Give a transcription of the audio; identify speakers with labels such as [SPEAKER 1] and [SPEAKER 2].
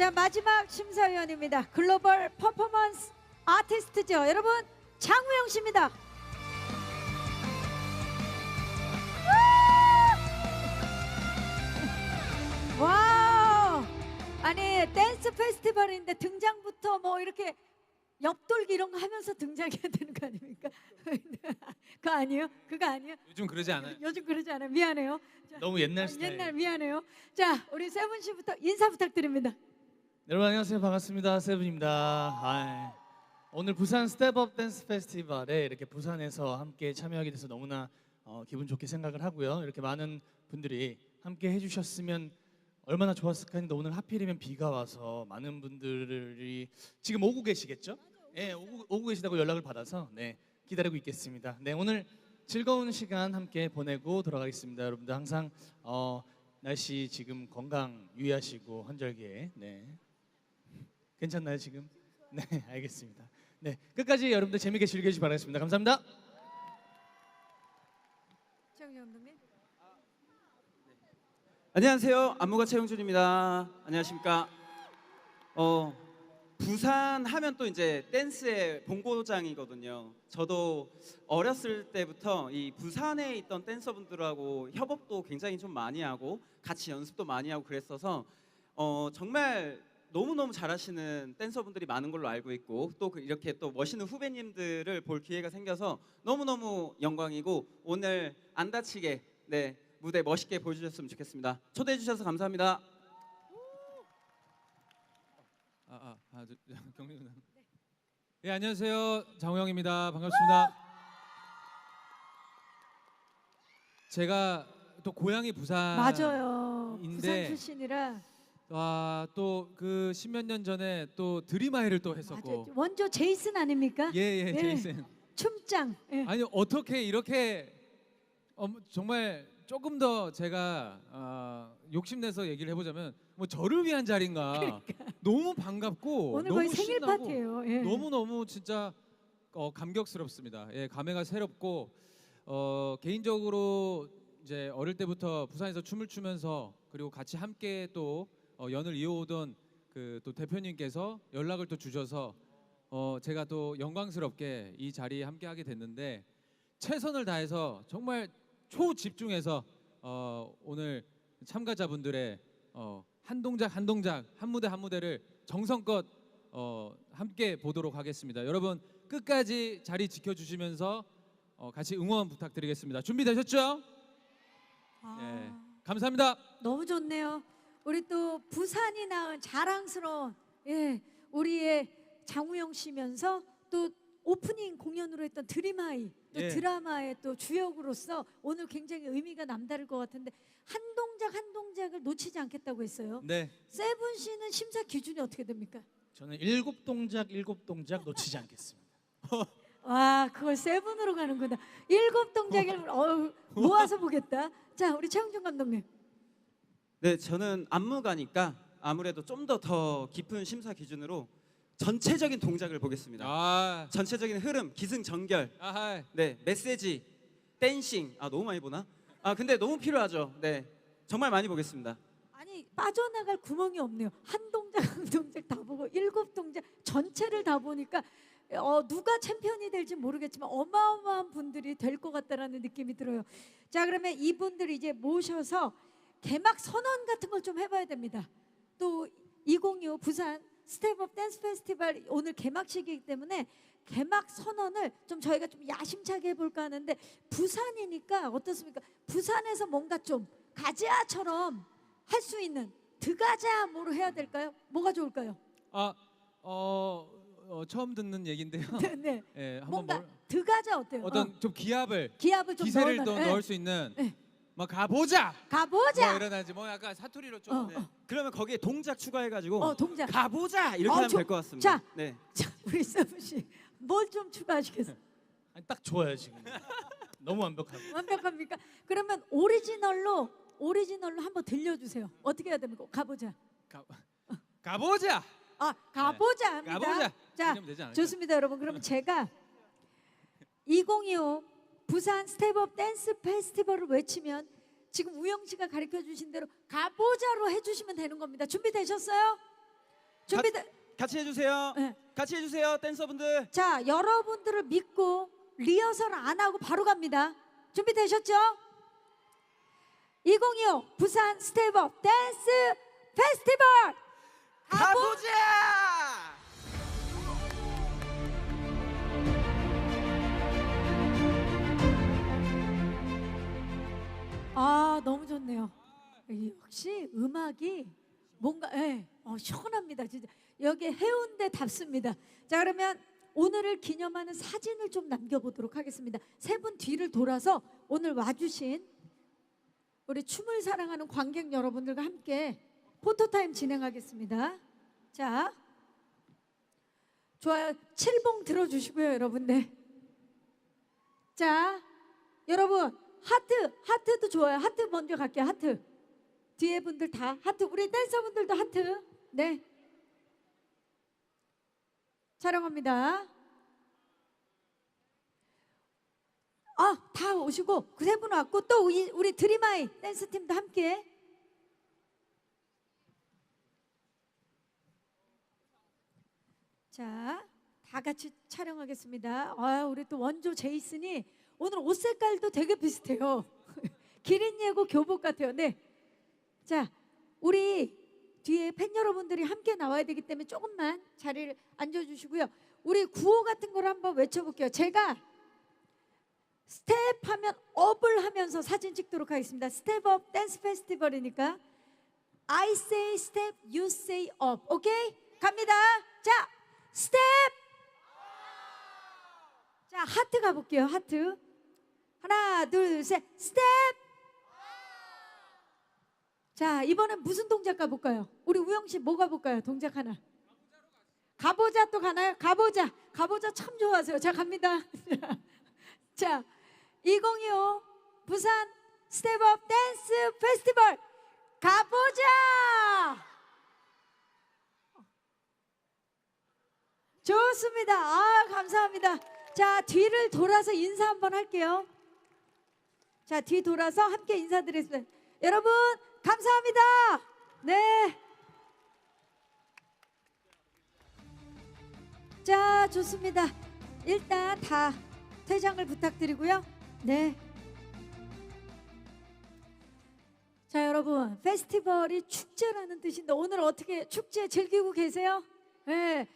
[SPEAKER 1] 자 마지막 심사위원입니다. 글로벌 퍼포먼스 아티스트죠. 여러분 장우영 씨입니다. 와! 아니 댄스 페스티벌인데 등장부터 뭐 이렇게 옆돌기 이런 거 하면서 등장해야 되는 거 아닙니까? 그거 아니에요? 그거 아니에요?
[SPEAKER 2] 요즘 그러지 않아요.
[SPEAKER 1] 요즘 그러지 않아요. 미안해요. 자,
[SPEAKER 2] 너무 옛날 스타일.
[SPEAKER 1] 옛날 미안해요. 자, 우리 세븐 씨부터 인사 부탁드립니다.
[SPEAKER 2] 여러분 안녕하세요. 반갑습니다. 세븐입니다. 아, 오늘 부산 스텝업 댄스 페스티벌에 이렇게 부산에서 함께 참여하게 돼서 너무나 어, 기분 좋게 생각을 하고요. 이렇게 많은 분들이 함께 해주셨으면 얼마나 좋았을까 했는데 오늘 하필이면 비가 와서 많은 분들이 지금 오고 계시겠죠? 예, 오고, 오고 계시다고 연락을 받아서 네 기다리고 있겠습니다. 네 오늘 즐거운 시간 함께 보내고 돌아가겠습니다. 여러분들 항상 어, 날씨 지금 건강 유의하시고 헌절기에 네 괜찮나요 지금? 네 알겠습니다. 네 끝까지 여러분들 재밌게 즐겨주시기 바라겠습니다. 감사합니다.
[SPEAKER 1] 최영재 감독님.
[SPEAKER 3] 안녕하세요. 안무가 최영준입니다. 안녕하십니까? 어 부산 하면 또 이제 댄스의 본고장이거든요. 저도 어렸을 때부터 이 부산에 있던 댄서분들하고 협업도 굉장히 좀 많이 하고 같이 연습도 많이 하고 그랬어서 어 정말 너무너무 잘하시는 댄서분들이 많은 걸로 알고 있고 또 그 이렇게 또 멋있는 후배님들을 볼 기회가 생겨서 너무너무 영광이고 오늘 안 다치게 네 무대 멋있게 보여주셨으면 좋겠습니다. 초대해 주셔서 감사합니다.
[SPEAKER 2] 아, 아, 아 저, 경리 누나. 예 안녕하세요 장호영입니다 반갑습니다. 제가 또 고향이 부산.
[SPEAKER 1] 맞아요. 부산
[SPEAKER 2] 인데
[SPEAKER 1] 출신이라
[SPEAKER 2] 와 또 그 십몇 년 전에 또 드림아이를 또 했었고.
[SPEAKER 1] 맞아요. 원조 제이슨 아닙니까?
[SPEAKER 2] 예예
[SPEAKER 1] 예.
[SPEAKER 2] 제이슨.
[SPEAKER 1] 춤장. 예.
[SPEAKER 2] 아니 어떻게 이렇게 어, 정말 조금 더 제가 어, 욕심내서 얘기를 해보자면 뭐 저를 위한 자리인가 너무 반갑고
[SPEAKER 1] 오늘
[SPEAKER 2] 너무
[SPEAKER 1] 거의 생일
[SPEAKER 2] 신나고
[SPEAKER 1] 파티예요. 예.
[SPEAKER 2] 너무 너무 진짜 어, 감격스럽습니다. 예, 감회가 새롭고 어, 개인적으로 이제 어릴 때부터 부산에서 춤을 추면서 그리고 같이 함께 또 어, 연을 이어오던 그 또 대표님께서 연락을 또 주셔서 어, 제가 또 영광스럽게 이 자리에 함께하게 됐는데 최선을 다해서 정말 초집중해서 어, 오늘 참가자분들의 어, 한 동작 한 동작 한 무대 한 무대를 정성껏 어, 함께 보도록 하겠습니다. 여러분 끝까지 자리 지켜주시면서 어, 같이 응원 부탁드리겠습니다. 준비되셨죠?
[SPEAKER 1] 아,
[SPEAKER 2] 예, 감사합니다.
[SPEAKER 1] 너무 좋네요. 우리 또 부산이 낳은 자랑스러운 예, 우리의 장우영 씨면서 또 오프닝 공연으로 했던 드림하이 또
[SPEAKER 2] 예.
[SPEAKER 1] 드라마의 또 주역으로서 오늘 굉장히 의미가 남다를 것 같은데 한 동작 한 동작을 놓치지 않겠다고 했어요.
[SPEAKER 2] 네,
[SPEAKER 1] 세븐 씨는 심사 기준이 어떻게 됩니까?
[SPEAKER 2] 저는 일곱 동작 일곱 동작 놓치지 않겠습니다.
[SPEAKER 1] 와 그걸 세븐으로 가는구나. 일곱 동작을 어, 모아서 보겠다. 자 우리 최영준 감독님.
[SPEAKER 3] 네, 저는 안무가니까 아무래도 좀 더 더 깊은 심사 기준으로 전체적인 동작을 보겠습니다.
[SPEAKER 2] 아,
[SPEAKER 3] 전체적인 흐름, 기승전결,
[SPEAKER 2] 아하,
[SPEAKER 3] 네 메시지, 댄싱. 아 너무 많이 보나? 아 근데 너무 필요하죠. 네, 정말 많이 보겠습니다.
[SPEAKER 1] 아니 빠져나갈 구멍이 없네요. 한 동작 한 동작 다 보고 일곱 동작 전체를 다 보니까 어, 누가 챔피언이 될지 모르겠지만 어마어마한 분들이 될 것 같다라는 느낌이 들어요. 자 그러면 이분들 이제 모셔서 개막 선언 같은 걸 좀 해봐야 됩니다. 또 2025 부산 스텝업 댄스 페스티벌 오늘 개막식이기 때문에 개막 선언을 좀 저희가 좀 야심차게 해볼까 하는데 부산이니까 어떻습니까? 부산에서 뭔가 좀 가자처럼 할 수 있는 드가자 뭐로 해야 될까요? 뭐가 좋을까요?
[SPEAKER 2] 아, 어, 어, 처음 듣는 얘기인데요.
[SPEAKER 1] 네, 네.
[SPEAKER 2] 예, 한번
[SPEAKER 1] 뭔가
[SPEAKER 2] 뭘,
[SPEAKER 1] 드가자 어때요?
[SPEAKER 2] 어떤
[SPEAKER 1] 어,
[SPEAKER 2] 좀 기압을
[SPEAKER 1] 기압을 좀
[SPEAKER 2] 기세를
[SPEAKER 1] 넣어놔.
[SPEAKER 2] 또
[SPEAKER 1] 예.
[SPEAKER 2] 넣을 수 있는
[SPEAKER 1] 네.
[SPEAKER 2] 뭐 가보자.
[SPEAKER 1] 가보자.
[SPEAKER 2] 뭐 이러나지 뭐 약간 사투리로 좀.
[SPEAKER 1] 어,
[SPEAKER 2] 네.
[SPEAKER 1] 어.
[SPEAKER 3] 그러면 거기에 동작 추가해가지고
[SPEAKER 1] 어 동작.
[SPEAKER 3] 가보자 이렇게
[SPEAKER 1] 어,
[SPEAKER 3] 하면
[SPEAKER 1] 저-
[SPEAKER 3] 될 것 같습니다.
[SPEAKER 1] 자.
[SPEAKER 3] 네.
[SPEAKER 1] 자 우리 세븐 씨뭘 좀 추가하시겠어요?
[SPEAKER 2] 아니, 딱 좋아요 지금. 너무 완벽하고.
[SPEAKER 1] 완벽합니까? 그러면 오리지널로 오리지널로 한번 들려주세요. 어떻게 해야 됩니까? 가보자.
[SPEAKER 2] 가, 가보자.
[SPEAKER 1] 아 가보자 합니다.
[SPEAKER 2] 가보자.
[SPEAKER 1] 자
[SPEAKER 2] 이러면 되지 않을까?
[SPEAKER 1] 좋습니다, 여러분. 그러면 제가 2025 부산 스텝업 댄스 페스티벌을 외치면 지금 우영 씨가 가르쳐 주신 대로 가보자로 해주시면 되는 겁니다. 준비되셨어요? 준비돼.
[SPEAKER 3] 같이 해주세요.
[SPEAKER 1] 네.
[SPEAKER 3] 같이 해주세요, 댄서분들.
[SPEAKER 1] 자, 여러분들을 믿고 리허설 안 하고 바로 갑니다. 준비되셨죠? 2025 부산 스텝업 댄스 페스티벌
[SPEAKER 3] 가보자!
[SPEAKER 1] 아 역시 음악이 뭔가 예, 어, 시원합니다. 진짜 여기 해운대답습니다. 자 그러면 오늘을 기념하는 사진을 좀 남겨보도록 하겠습니다. 세 분 뒤를 돌아서 오늘 와주신 우리 춤을 사랑하는 관객 여러분들과 함께 포토타임 진행하겠습니다. 자, 좋아요. 칠봉 들어주시고요, 여러분들. 자, 여러분 하트, 하트도 좋아요. 하트 먼저 갈게요. 하트. 뒤에 분들 다 하트. 우리 댄서분들도 하트. 네. 촬영합니다. 아, 다 오시고 그 세 분 왔고 또 우리, 우리 드림아이 댄스 팀도 함께. 자, 다 같이 촬영하겠습니다. 아, 우리 또 원조 제이슨이 오늘 옷 색깔도 되게 비슷해요. 기린 예고 교복 같아요. 네. 자, 우리 뒤에 팬 여러분들이 함께 나와야 되기 때문에 조금만 자리를 앉아주시고요. 우리 구호 같은 걸 한번 외쳐볼게요. 제가 스텝 하면 업을 하면서 사진 찍도록 하겠습니다. 스텝업 댄스 페스티벌이니까 I say step, you say up. 오케이? 갑니다. 자, 스텝. 자, 하트 가볼게요. 하트. 하나, 둘, 셋. 스텝. 자, 이번엔 무슨 동작 가볼까요? 우리 우영 씨 뭐 가볼까요? 동작 하나. 가보자 또 가나요? 가보자. 가보자 참 좋아하세요. 자, 갑니다. 자, 2025 부산 스텝업 댄스 페스티벌 가보자. 좋습니다. 아, 감사합니다. 자, 뒤를 돌아서 인사 한번 할게요. 자, 뒤 돌아서 함께 인사드리겠습니다. 여러분, 감사합니다. 네. 자, 좋습니다. 일단 다 퇴장을 부탁드리고요. 네. 자, 여러분, 페스티벌이 축제라는 뜻인데 오늘 어떻게 축제 즐기고 계세요? 네.